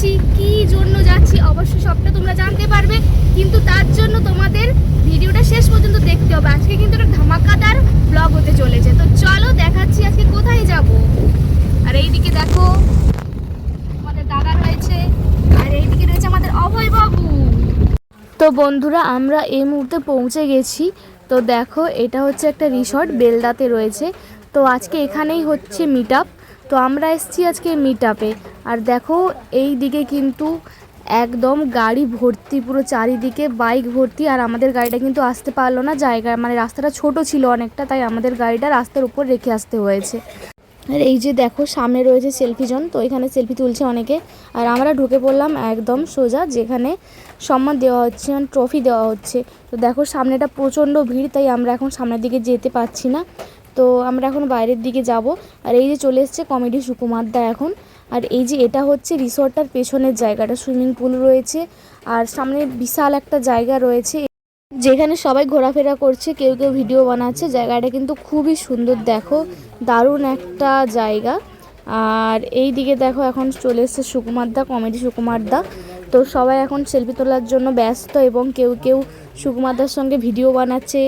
যাচ্ছি, কি জন্য যাচ্ছি, অবশ্যই সবটা তোমরা জানতে পারবে। কিন্তু তার জন্য তোমাদের ভিডিওটা শেষ পর্যন্ত দেখতে হবে। আজকে কিন্তু একটা ধামাকাদার ব্লগ হতে চলেছে। তো চলো দেখাচ্ছি আজকে কোথায় যাব। আর এইদিকে দেখো, আমাদের দাদা রয়েছে, আর এইদিকে রয়েছে আমাদের অভয় বাবু তো বন্ধুরা, আমরা এই মুহূর্তে পৌঁছে গেছি। তো দেখো, এটা হচ্ছে একটা রিসর্ট বেলদাতে রয়েছে। তো আজকে এখানেই হচ্ছে মিট তো আমরা এসেছি আজকে মিট আপে আর দেখো, এই দিকে কিন্তু একদম গাড়ি ভর্তি, পুরো চারিদিকে বাইক ভর্তি, আর আমাদের গাড়িটা কিন্তু আসতে পারল না জায়গা মানে রাস্তাটা ছোট ছিল অনেকটা, তাই আমাদের গাড়িটা রাস্তার উপর রেখে আসতে হয়েছে। আর এই যে দেখো, সামনে রয়েছে সেলফি জোন, তো এখানে সেলফি তুলছে অনেকে। আর আমরা ঢুকে পড়লাম একদম সোজা, যেখানে সম্মান দেওয়া হচ্ছে মানে ট্রফি দেওয়া হচ্ছে। তো দেখো, সামনেটা প্রচণ্ড ভিড়, তাই আমরা এখন সামনের দিকে যেতে পারছি না। তো আমরা এখন বাইরের দিকে যাব। আর এই যে চলে এসছে কমেডি সুকুমারদা এখন। আর এই যে এটা হচ্ছে রিসর্টটার পেছনের জায়গাটা সুইমিং পুল রয়েছে। আর সামনে বিশাল একটা জায়গা রয়েছে। যেখানে সবাই ঘোরাফেরা করছে, কেউ কেউ ভিডিও বানাচ্ছে। জায়গাটা কিন্তু খুবই সুন্দর, দেখো। দারুণ একটা জায়গা। আর এই দিকে দেখো এখন চলে এসছে সুকুমারদা, কমেডি সুকুমারদা। তো সবাই এখন সেলফি তোলার জন্য ব্যস্ত এবং কেউ কেউ সুকুমারদার সঙ্গে ভিডিও বানাচ্ছে।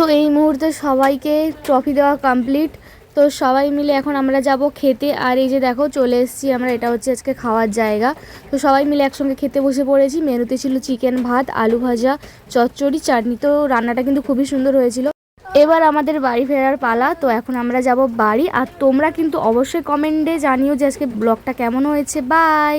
তো এই মুহূর্তে সবাইকে ট্রফি দেওয়া কমপ্লিট তো সবাই মিলে এখন আমরা যাব খেতে। আর এই যে দেখো, চলে এসেছি আমরা, এটা হচ্ছে আজকে খাওয়ার জায়গা। তো সবাই মিলে একসঙ্গে খেতে বসে পড়েছি। মেনুতে ছিল চিকেন ভাত, আলু ভাজা, চচ্চড়ি, চাটনি। তো রান্নাটা কিন্তু খুবই সুন্দর হয়েছিল। এবার আমাদের বাড়ি ফেরার পালা। তো এখন আমরা যাব বাড়ি। আর তোমরা কিন্তু অবশ্যই কমেন্টে জানিও যে আজকে ব্লগটা কেমন হয়েছে। বাই